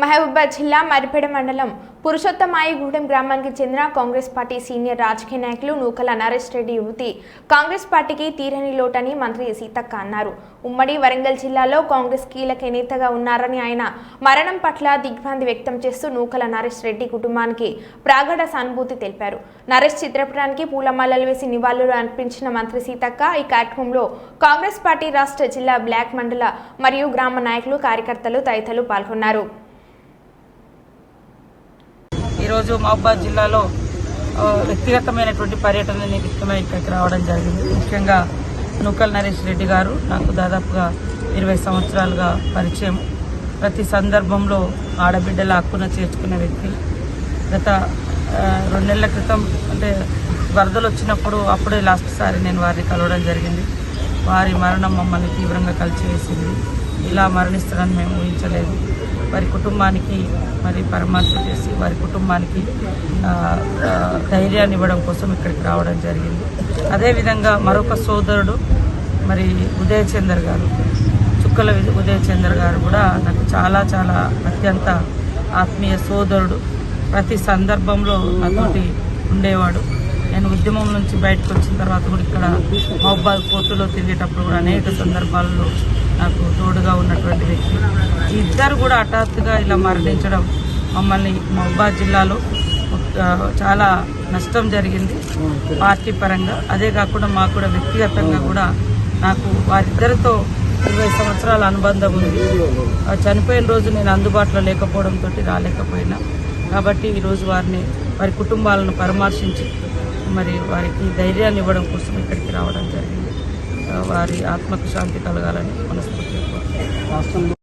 మహబూబాబాద్ జిల్లా మరిపేడ మండలం పురుషోత్తమాయిగూడెం గ్రామానికి చెందిన కాంగ్రెస్ పార్టీ సీనియర్ రాజకీయ నాయకులు నూకల నరేష్ రెడ్డి యువతి. కాంగ్రెస్ పార్టీకి తీరని లోటని మంత్రి సీతక్క అన్నారు. ఉమ్మడి వరంగల్ జిల్లాలో కాంగ్రెస్ కీలక నేతగా ఉన్నారని ఆయన మరణం పట్ల దిగ్భ్రాంతి వ్యక్తం చేస్తూ నూకల నరేష్ రెడ్డి కుటుంబానికి ప్రాగఢ సానుభూతి తెలిపారు. నరేష్ చిత్రపటానికి పూలమాలలు వేసి నివాళులు అర్పించిన మంత్రి సీతక్క ఈ కార్యక్రమంలో కాంగ్రెస్ పార్టీ రాష్ట్ర జిల్లా బ్లాక్ మండల మరియు గ్రామ నాయకులు కార్యకర్తలు తదితరులు పాల్గొన్నారు. ఈరోజు మహబాద్ జిల్లాలో వ్యక్తిగతమైనటువంటి పర్యటన నిమిత్తమై ఇక్కడికి రావడం జరిగింది. ముఖ్యంగా నూకల్ నరేష్ రెడ్డి గారు నాకు దాదాపుగా ఇరవై సంవత్సరాలుగా పరిచయం. ప్రతి సందర్భంలో ఆడబిడ్డల హక్కున చేర్చుకున్న వ్యక్తి. గత రెండు నెలల క్రితం అంటే వరదలు వచ్చినప్పుడు అప్పుడే లాస్ట్ సారి నేను వారిని కలవడం జరిగింది. వారి మరణం మమ్మల్ని తీవ్రంగా కలిచివేసింది. ఇలా మరణిస్తారని మేము ఊహించలేదు. వారి కుటుంబానికి మరి పరమాత్మ చేసి వారి కుటుంబానికి ధైర్యాన్ని ఇవ్వడం కోసం ఇక్కడికి రావడం జరిగింది. అదేవిధంగా మరొక సోదరుడు మరి ఉదయ్ చందర్ గారు చుక్కల వి- ఉదయ్ చందర్ గారు కూడా నాకు చాలా చాలా అత్యంత ఆత్మీయ సోదరుడు. ప్రతి సందర్భంలో నాతోటి ఉండేవాడు. నేను ఉద్యమం నుంచి బయటకు వచ్చిన తర్వాత కూడా ఇక్కడ మహబాద్ కోర్టులో తిరిగేటప్పుడు కూడా అనేక సందర్భాల్లో నాకు తోడుగా ఉన్నటువంటి వ్యక్తి. ఇద్దరు కూడా హఠాత్తుగా ఇలా మరణించడం మమ్మల్ని మహబాద్ జిల్లాలో చాలా నష్టం జరిగింది పార్టీ పరంగా. అదే కాకుండా మాకు కూడా వ్యక్తిగతంగా కూడా నాకు వారిద్దరితో ఇరవై సంవత్సరాల అనుబంధం ఉంది. చనిపోయిన రోజు నేను అందుబాటులో లేకపోవడంతో రాలేకపోయినా. కాబట్టి ఈరోజు వారిని వారి కుటుంబాలను పరామర్శించి మరి వారికి ధైర్యాన్ని ఇవ్వడం కోసం ఇక్కడికి రావడం జరిగింది. వారి ఆత్మకు శాంతి కలగాలని మనస్ఫూర్తిగా